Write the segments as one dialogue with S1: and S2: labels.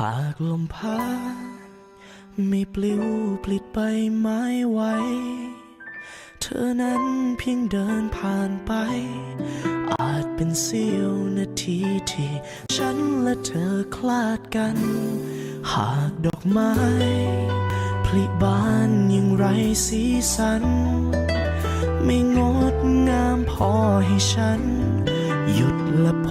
S1: พากลมพัดไม่ปลิวปลิดใบไม้ไหวเธอนั้นเพียงเดินผ่านไป อาจเป็นเสี้ยวนาทีที่ฉันและเธอคลาดกัน หากดอกไม้ผลิบานยังไรสีสัน ไม่งดงามพอให้ฉัน หยุดและ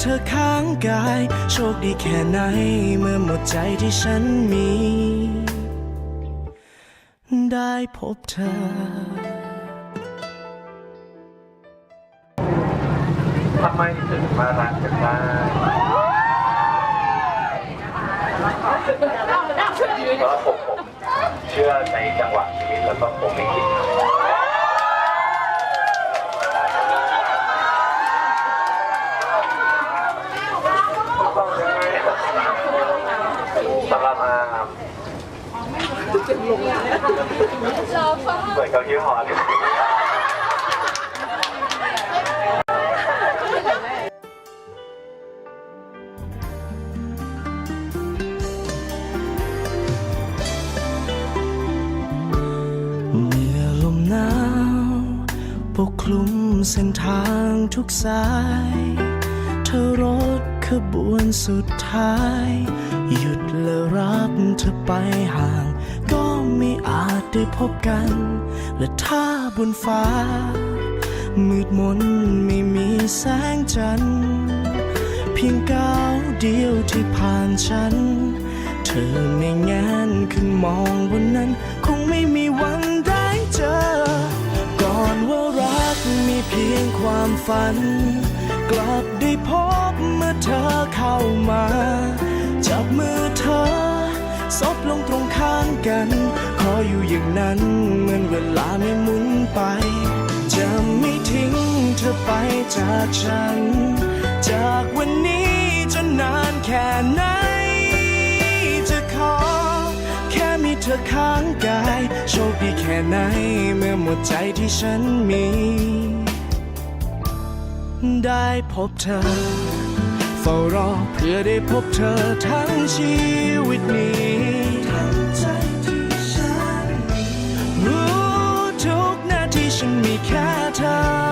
S1: เธอข้างกาย โชคดีแค่ไหน เมื่อหมดใจที่ฉันมี ได้พบเธอ
S2: ทำไมถึงมารักกันได้เพราะผมผมเชื่อในจังหวะชีวิตแล้วก็ผมไม่คิดต้องยังไงสำหรับอา เปิดก้าอี้หอเลย
S1: เมื่อลมหนาวปกคลุมเส้นทางทุกสาย เธอรถขบวนสุดท้าย หยุดและรับเธอไปหา จได้พบกัน และถ้าบนฟ้า มืดมนไม่มีแสงจันทร์เพียงก้าวเดียวที่ผ่านฉัน เธอไม่แงนขึ้นมองบนนั้น คงไม่มีวันได้เจอ ก่อนว่ารักมีเพียงความฝัน กลับได้พบเมื่อเธอเข้ามา จับมือเธอ ซบลงตรงข้างกัน ขออยู่อย่างนั้นเหมือนเวลาไม่หมุนไป จะไม่ทิ้งเธอไปจากฉัน จากวันนี้จนนานแค่ไหน จะขอ แค่มีเธอข้างกาย โชคดีแค่ไหนเมื่อหมดใจที่ฉันมี ได้พบเธอ เฝ้ารอเพื่อได้พบเธอทั้งชีวิตนี้ทั้งใจที่ฉันมีรู้ทุกนาทีฉันมีแค่เธอ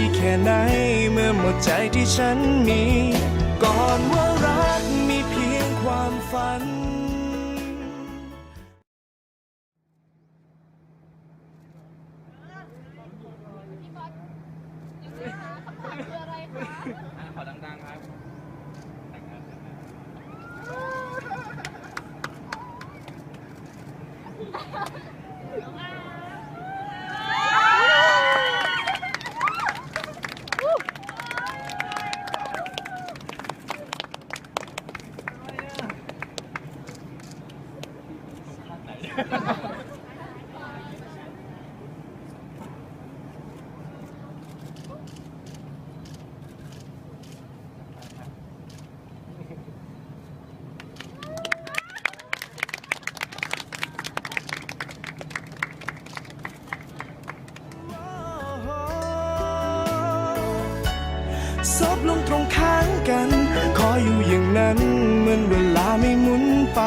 S1: ดีแค่ไหน เมื่อหมดใจที่ฉันมี ก่อนว่ารักมีเพียงความฝัน
S3: ขอดัง
S1: ซบลงตรงข้างกัน ขออยู่อย่างนั้น เหมือนเวลาไม่หมุนไป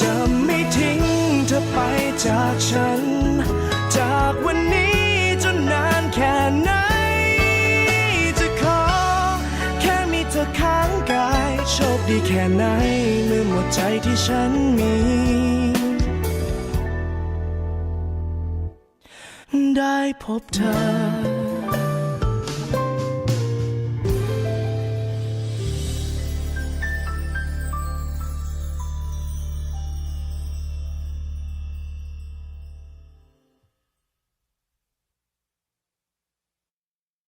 S1: จะไม่ทิ้ง เธอไปจากฉัน จากวันนี้จนนานแค่ไหน จะขอ แค่มีเธอข้างกาย โชคดีแค่ไหน เมื่อหมดใจที่ฉันมี ได้พบเธอ